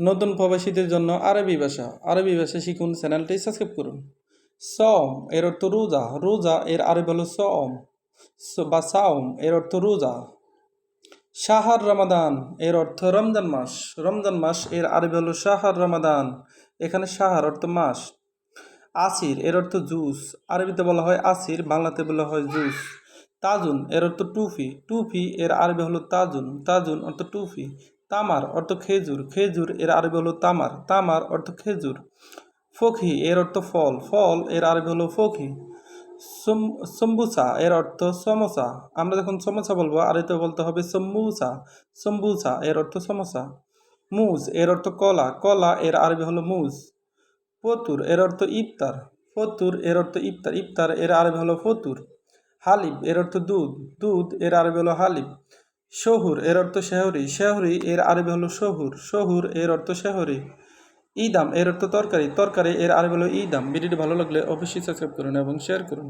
নতুন প্রবাসীদের জন্য আরবি ভাষা আরবি ভাষা শিখুন চ্যানেলটি সাবস্ক্রাইব করুন। সম এর অর্থ রোজা রোজা এর আরবি হলো সম বা সাওম, এর অর্থ রোজা। শাহার রমাদান, এর অর্থ রমজান মাস রমজান মাস এর আরবি হলো শাহার রমাদান। এখানে শাহার অর্থ মাস। আসির, এর অর্থ জুস। আরবিতে বলা হয় আসির, বাংলাতে বলা হয় জুস। তাজুন, এর অর্থ টুফি। টুফি এর আরবি হলো তাজুন। তাজুন অর্থ টুফি। তামার অর্থ খেজুর খেজুর এর আরবি হলো তামার তামার অর্থ খেজুর। ফখি এর অর্থ ফল ফল এর আরবি হলো সম- সম্বুসা এর অর্থ সমোসা আমরা যখন সমোসা বলব, আরবিতে বলতে হবে সম্বুসা সম্বুসা এর অর্থ সমোসা মুজ এর অর্থ কলা কলা এর আরবি হলো মুজ। ফতুর এর অর্থ ইফতার, ফতুর এর অর্থ ইফতার ইফতার এর আরবি হলো ফতুর। হালিব এর অর্থ দুধ দুধ এর আরবি হলো হালিব শহুর, এর অর্থ শেহরি। শেহরি, এর আরবি হলো শহুর। শহুর, এর অর্থ শেহরি। ইদাম, এর অর্থ তরকারি। তরকারি, এর আরবি হলো ইদাম। ভিডিওটি ভালো লাগলে অবশ্যই সাবস্ক্রাইব করুন এবং শেয়ার করুন।